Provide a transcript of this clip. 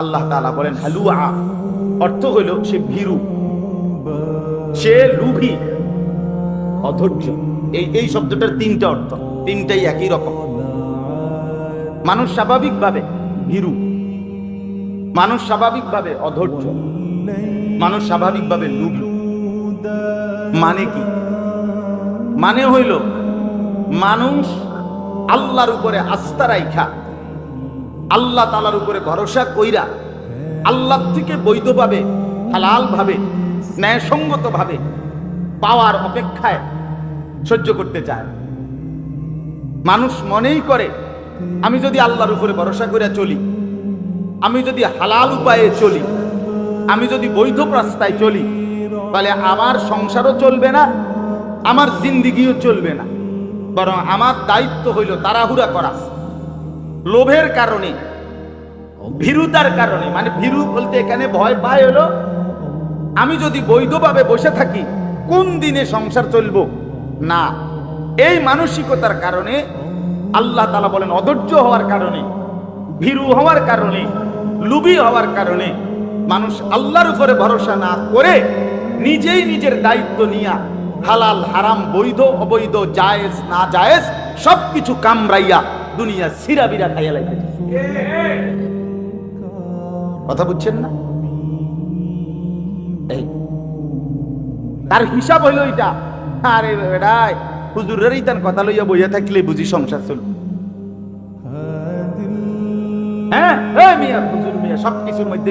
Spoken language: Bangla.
আল্লাহ তাআলা বলেন, হালুয়া। অর্থ হইল সে ভীরু। সে লুভি অধৈর্য। এই এই শব্দটার তিনটা অর্থ, তিনটাই একই রকম। মানুষ স্বাভাবিকভাবে ভীরু। মানুষ স্বাভাবিকভাবে অধৈর্য। মানুষ স্বাভাবিকভাবে লুভি মানে কি? মানে হইল, মানুষ আল্লাহর উপরে আস্থা রাইখা। আল্লাহ তালার উপরে ভরসা কইরা আল্লাহ থেকে বৈধভাবে হালাল ভাবে ন্যায়সঙ্গত ভাবে পাওয়ার অপেক্ষায় সহ্য করতে চায়। মানুষ মনেই করে, আমি যদি আল্লাহর উপরে ভরসা করে চলি, আমি যদি হালাল উপায়ে চলি, আমি যদি বৈধ রাস্তায় চলি, তাহলে আমার সংসারও চলবে না, আমার জিন্দিগিও চলবে না, বরং আমার দায়িত্ব হইল তাড়াহুড়া করা। লোভের কারণে, ভীরুতার কারণে মানে ভীরু বলতে এখানে ভয় পায় হলো, আমি যদি বৈধভাবে বসে থাকি, কোন দিনে সংসার চলব? না, এই মানসিকতার কারণে, আল্লাহ তালা বলেন অধৈর্য হওয়ার কারণে, ভীরু হওয়ার কারণে লুবি হওয়ার কারণে, মানুষ আল্লাহর উপরে ভরসা না করে নিজেই নিজের দায়িত্ব নিয়া হালাল, হারাম, বৈধ, অবৈধ, জায়েজ, না জায়েজ সবকিছু কামড়াইয়া দুনিয়া সিরা বিরা খাইয়া লাগে কথা বুঝছেন না? এই, তার হিসাব হইল এটা আরে বেড়াই হুজুরের তার কথা লইয়া বইয়া থাকলে বুঝি সংসার চলবে। হ্যাঁ মিয়া, হুজুর মিয়া, সবকিছুর মধ্যে